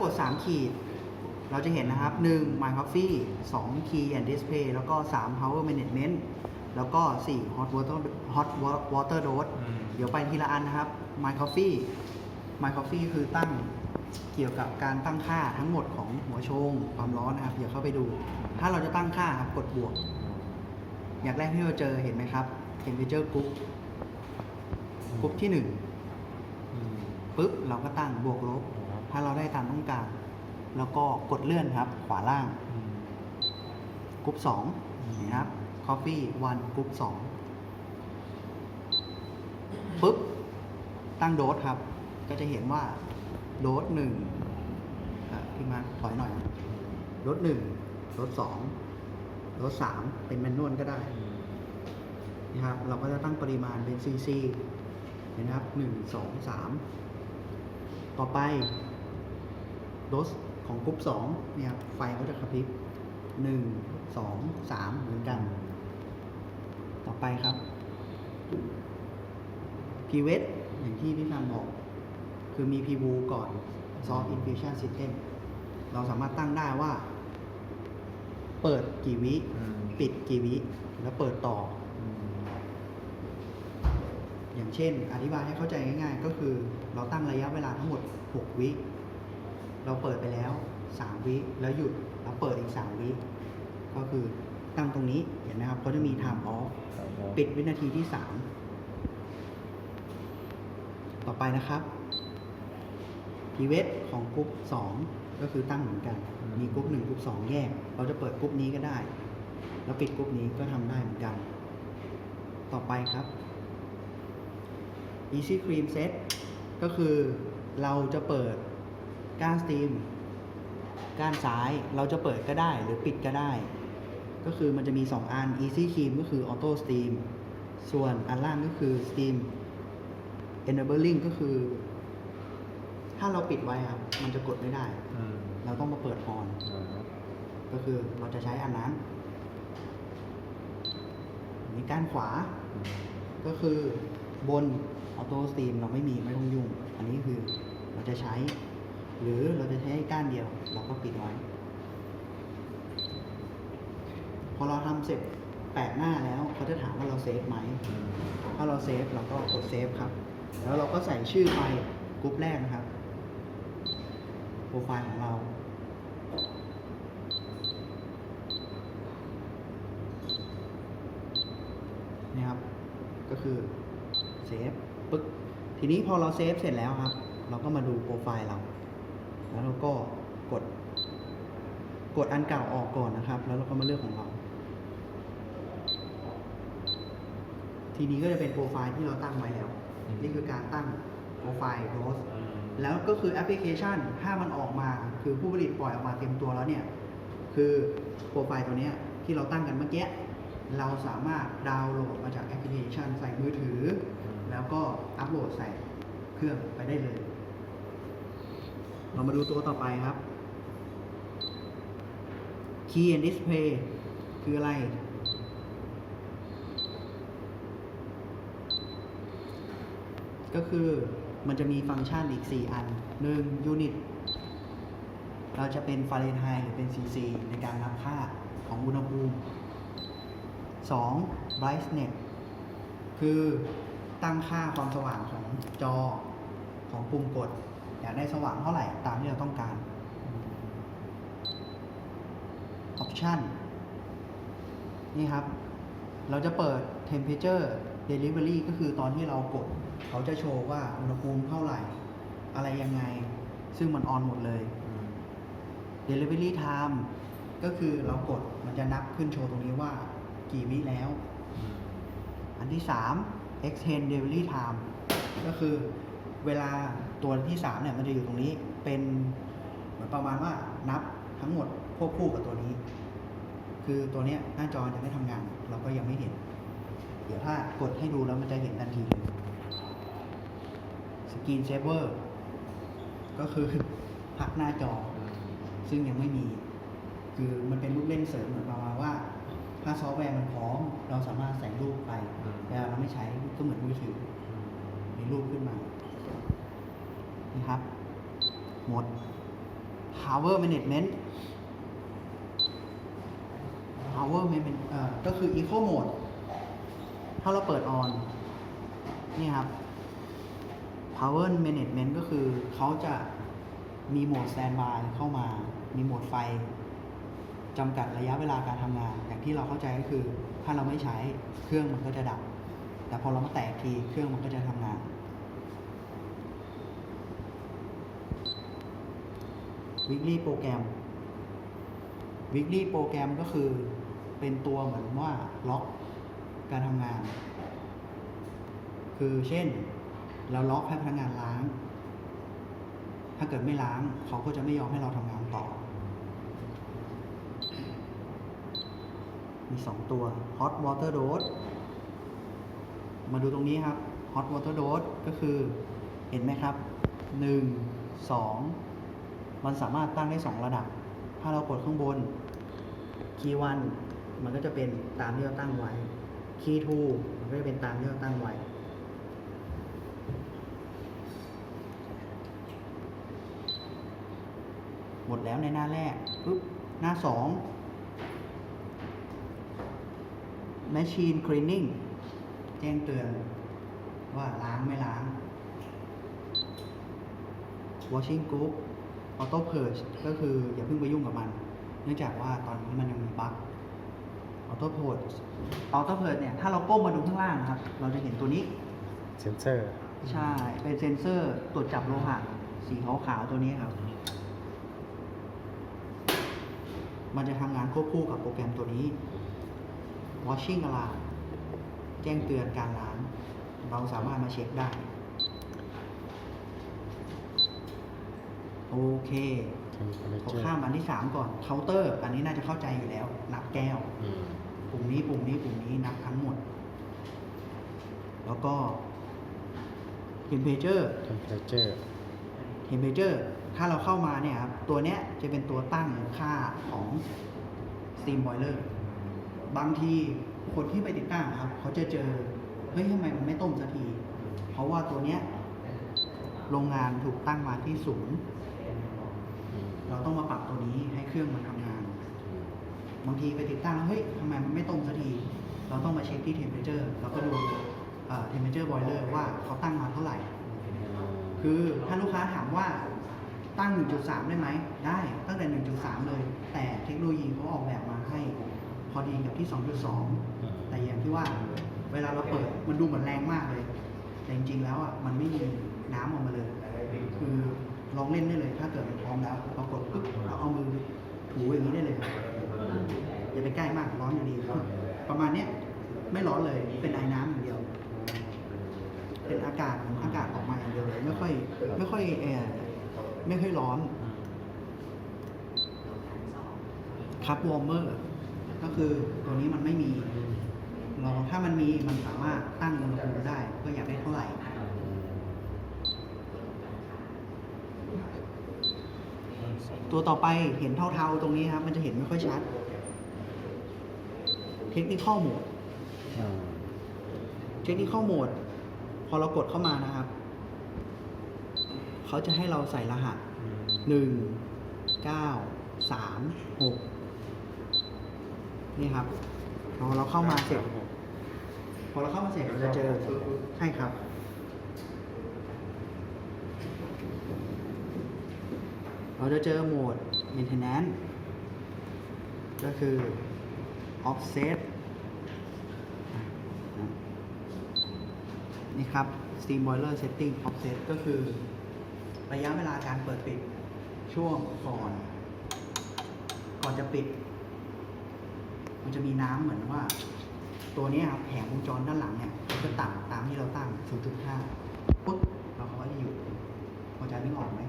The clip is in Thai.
กด 3 ขีด เราจะเห็นนะครับ 1 My Coffee 2 Key and Display แล้วก็ 3 Power Management แล้วก็ 4 Hot Water Hot Water Dose อืมเดี๋ยวไปทีละอันนะครับ My Coffee My Coffee คือตั้งเกี่ยวกับการตั้งค่าทั้งหมดของหัวโชงความร้อนนะครับเดี๋ยวเข้าไปดู ถ้าเราจะตั้งค่าครับกดบวก อย่างแรกที่เราเจอเห็นไหมครับ Temperature Group กรุ๊ปที่อืม1ปุ๊บเราก็ตั้งบวกลบ ถ้าเราได้ตามต้องการ แล้วก็กดเลื่อนครับ ขวาล่างกรุ๊ปสองนะครับ Coffee วันกรุ๊ปสองปุ๊บ ตั้งโดสครับ ก็จะเห็นว่าโดสหนึ่งอะพี่มาถอยหน่อยโดสหนึ่งโดสสองโดสสามเป็นแมนนวลก็ได้นะครับ เราก็จะตั้งปริมาณเป็น cc เห็นะครับหนึ่งสองสามต่อไป ดสของกรุ๊ปสองเนี่ยครับไฟเขาจะกระพริบหนึ่งสองสามเหมือนกัน ต่อไปครับพีเวทอย่างที่พี่ฟันบอก คือมี PV ก่อน Soft Infusion System เราสามารถตั้งได้ว่า เปิดกี่วิอืมปิดกี่วิ แล้วเปิดต่ออืมอย่างเช่น อธิบายให้เข้าใจง่ายๆ ก็คือเราตั้งระยะเวลาทั้งหมด 6 วิ เราเปิดไปแล้ว 3 วิแล้วหยุดแล้วเปิดอีก 3 วิก็คือตั้งตรงนี้เห็นไหมครับเขาจะมี time off ครับผมปิดวินาทีที่ 3 ต่อไปนะครับพีเวทของกรุ๊ป2ก็คือตั้งเหมือนกัน มีกรุ๊ป1กรุ๊ป2 แยก เราจะเปิดกรุ๊ปนี้ก็ได้ แล้วปิดกรุ๊ปนี้ก็ทำได้เหมือนกัน ต่อไปครับ Easy Cream Set ก็คือเราจะเปิด ก้านสตรีม ก้านซ้ายเราจะเปิดก็ได้หรือปิดก็ได้ ก็คือมันจะมี 2 อัน Easy Cream ก็คือ Auto Steam ส่วนอันล่างก็คือ Steam Enabling ก็คือ ถ้าเราปิดไว้ครับ มันจะกดไม่ได้อืมเราต้องมาเปิด on อ่าก็คือเราจะใช้อันนั้นอันนี้ก้านขวาอืมก็คือบนออโต้สตรีมเราไม่มีไม่ต้องยุ่ง อันนี้คือเราจะใช้ หรือเราจะใช้ก้านเดียว เราก็ปิดไว้ พอเราทำเสร็จแปดหน้าแล้วเขาจะถามว่าเราเซฟไหม ถ้าเราเซฟเราก็กดเซฟครับ แล้วเราก็ใส่ชื่อไปกรุ๊ปแรกนะครับ โปรไฟล์ของเรา นี่ครับ ก็คือเซฟปึ๊ก ทีนี้พอเราเซฟเสร็จแล้วครับ เราก็มาดูโปรไฟล์เรา แล้วเราก็กด กดอันเก่าออกก่อนนะครับ แล้วเราก็มาเลือกของเรา ทีนี้ก็จะเป็นโปรไฟล์ที่เราตั้งไว้แล้ว นี่คือการตั้งโปรไฟล์โดสอืมแล้วก็คือแอปพลิเคชันถ้ามันออกมา คือผู้ผลิตปล่อยออกมาเต็มตัวแล้วเนี่ย คือโปรไฟล์ตัวเนี้ยที่เราตั้งกันเมื่อกี้เราสามารถดาวน์โหลดมาจากแอปพลิเคชันใส่มือถือ แล้วก็อัปโหลดใส่เครื่องไปได้เลย เรามาดูตัวต่อไปครับ Key and Display คืออะไร ก็คือมันจะมีฟังก์ชันอีก 4 อัน 1. Unit เราจะเป็นฟาเรนไฮต์หรือเป็น cc ในการนับค่าของอุณหภูมิ 2. brightness คือตั้งค่าความสว่างของจอของปุ่มกด อยากได้สว่างเท่าไหร่ตามที่เราต้องการ option นี่ครับ เราจะเปิด temperature delivery ก็คือตอนที่เรากด เขาจะโชว์ว่าอุณหภูมิเท่าไหร่ อะไรยังไง ซึ่งมันออนหมดเลย delivery time ก็คือเรากดมันจะนับขึ้นโชว์ตรงนี้ว่ากี่วิแล้ว อันที่ 3 extend delivery time ก็คือ เวลาตัวที่3เนี่ยมันจะอยู่ตรงนี้เป็นเหมือนประมาณว่านับทั้งหมดควบคู่กับตัวนี้ คือตัวเนี้ยหน้าจอจะไม่ทำงาน เราก็ยังไม่เห็น เดี๋ยวถ้ากดให้ดูแล้วมันจะเห็นทันทีเลย Screen Saver ก็คือพักหน้าจอ ซึ่งยังไม่มี คือมันเป็นลูกเล่นเสริมเหมือนประมาณว่า ถ้าซอฟต์แวร์มันพร้อม เราสามารถใส่รูปไปแต่เราไม่ใช้ก็เหมือนมือถือมีรูปขึ้นมา นี่ครับ หมด power management power management เอ่อก็คือ eco mode ถ้าเราเปิด on นี่ครับ power management ก็คือเขาจะมีโหมด standby เข้ามา มีโหมดไฟจำกัดระยะเวลาการทำงาน อย่างที่เราเข้าใจก็คือ ถ้าเราไม่ใช้เครื่องมันก็จะดับ แต่พอเรามาแตะทีเครื่องมันก็จะทำงาน weekly โปรแกรม weekly โปรแกรมก็คือเป็นตัวเหมือนว่าล็อกการทำงาน คือเช่น เราล็อกให้พนักงานล้าง ถ้าเกิดไม่ล้างเขาก็จะไม่ยอมให้เราทำงานต่อ มีสองตัว hot water dose มาดูตรงนี้ครับ hot water dose ก็คือเห็นไหมครับหนึ่งสอง มันสามารถตั้งได้สองระดับ ถ้าเรากดข้างบน key 1มันก็จะเป็นตามที่เราตั้งไว้ key 2มันก็จะเป็นตามที่เราตั้งไว้ หมดแล้วในหน้าแรกปุ๊บหน้าสอง machine cleaning แจ้งเตือนว่าล้างไม่ล้าง washing group auto purge ก็คืออย่าเพิ่งไปยุ่งกับมัน เนื่องจากว่าตอนนี้มันยังมีบั๊ก auto purge auto purge เนี่ยถ้าเราก้มมาดูข้างล่างนะครับ เราจะเห็นตัวนี้ เซนเซอร์ ใช่ เป็นเซ็นเซอร์ตรวจจับโลหะสีขาวๆตัวนี้ครับ มันจะทำงานควบคู่กับโปรแกรมตัวนี้ washing alarm แจ้งเตือนการล้าง เราสามารถมาเช็คได้ โอเคเทมเพลขอเจอร์ข้ามอันที่สามก่อนเคาน์เตอร์ อันนี้น่าจะเข้าใจอยู่แล้ว นับแก้วอืมปุ่มนี้ปุ่มนี้ปุ่มนี้นับทั้งหมด แล้วก็ temperature เทมเพลเจอร์ temperature ถ้าเราเข้ามาเนี่ยครับ ตัวเนี้ยจะเป็นตัวตั้งค่าของ steam boiler บางทีคนที่ไปติดตั้งครับ เขาจะเจอ เฮ้ยทำไมมันไม่ต้มสักที เพราะว่าตัวเนี้ยโรงงานถูกตั้งมาที่ศูนย์อืม เราต้องมาปรับตัวนี้ให้เครื่องมันทำงาน บางทีไปติดตั้งแล้วเฮ้ยทำไมมันไม่ต้มสักที เราต้องมาเช็คที่ temperature แล้วก็ดูเอ่อ temperature boiler ว่าเขาตั้งมาเท่าไหร่ คือถ้าลูกค้าถามว่าตั้ง 1.3 ได้ไหม ได้ตั้งแต่ 1.3 เลย แต่เทคโนโลยีเขาออกแบบมาให้พอดีกับที่ 2.2 แต่อย่างที่ว่าเวลาเราเปิดมันดูเหมือนแรงมากเลย แต่จริงๆแล้วอะมันไม่มีน้ำออกมาเลย คือ ลองเล่นได้เลย ถ้าเกิดมันพร้อมแล้วเรากดปุ๊บเราเอามือถูอย่างนี้ได้เลยอย่าไปใกล้มากร้อนอยู่ดีประมาณเนี้ยไม่ร้อนเลยเป็นไอ้น้ำอย่างเดียว เป็นอากาศเหมือนอากาศออกมาอย่างเดียวเลยไม่ค่อย ไม่ค่อยแอร์ไม่ค่อยร้อนคัพวอร์เมอร์ก็คือตัวนี้มันไม่มีเราถ้ามันมีมันสามารถตั้งอุณหภูมิได้ก็อยากได้เท่าไหร่ ตัวต่อไปเห็นเทาๆตรงนี้ครับ มันจะเห็นไม่ค่อยชัด เทคนิคอลโหมดเทคนิคอลโหมดพอเรากดเข้ามานะครับ เขาจะให้เราใส่รหัสหนึ่งเก้าสามหกนี่ครับพอเราเข้ามาเสร็จพอเราเข้ามาเสร็จเราจะเจอใช่ครับ เราจะเจอโหมด maintenance ก็คือ offset นี่ครับ steam boiler setting offset ก็คือ ระยะเวลาการเปิดปิดช่วงก่อน ก่อนจะปิด มันจะมีน้ำเหมือนว่า ตัวนี้ครับแผงวงจรด้านหลังเนี่ยมันจะต่ำตามที่เราตั้ง 0.5ปุ๊บเราเขาก็จะอยู่พอจะนึกออกไหม